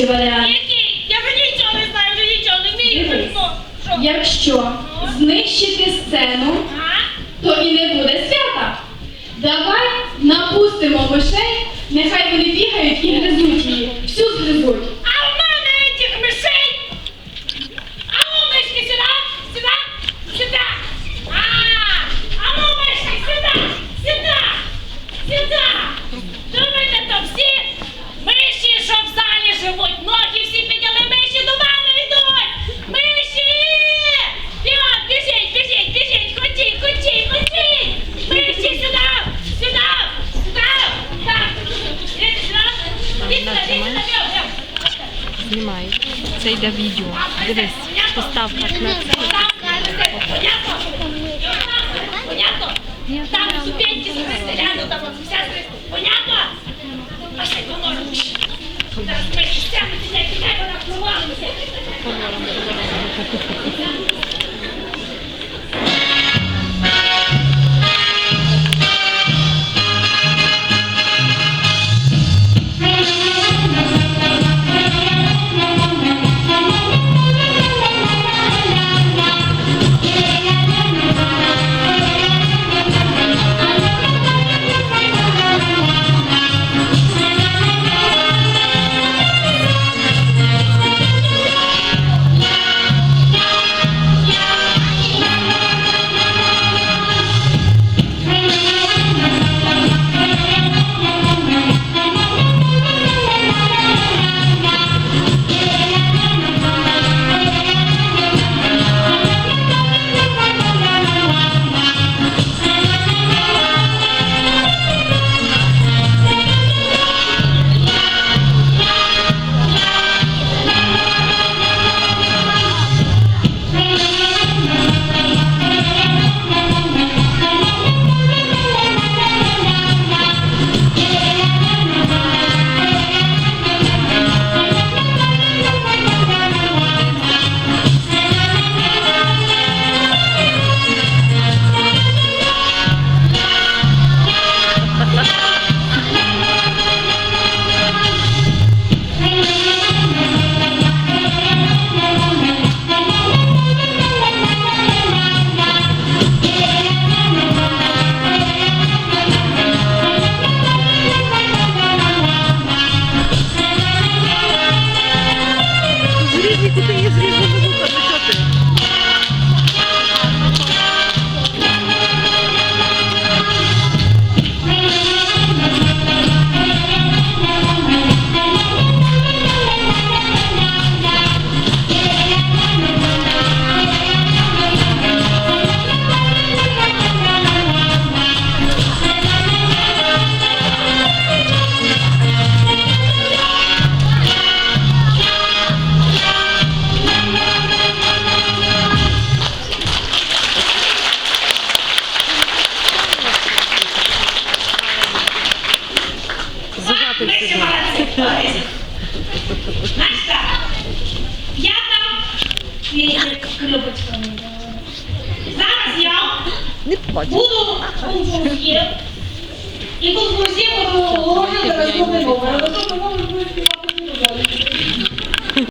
інший варіант. Я вже нічого не знаю, вже нічого не вмію. Якщо ну? знищити сцену, то і не буде свята. Давай напустимо мишей, нехай вони бігають і гризуть її. Всю згризуть. Знімай. Це йде відео. Дивись, постав так на це. Понятно? Там ступеньки скрести, там вся. Понятно? Пошли, поможем. Зараз ми стягнемо, сидять, не вона впливалася. Зрізні Молодці. Настя, я там Любочка мені дала. Зараз я Не буду конфузів. І конфузів буду говорити наступний номер. Наступний номер буде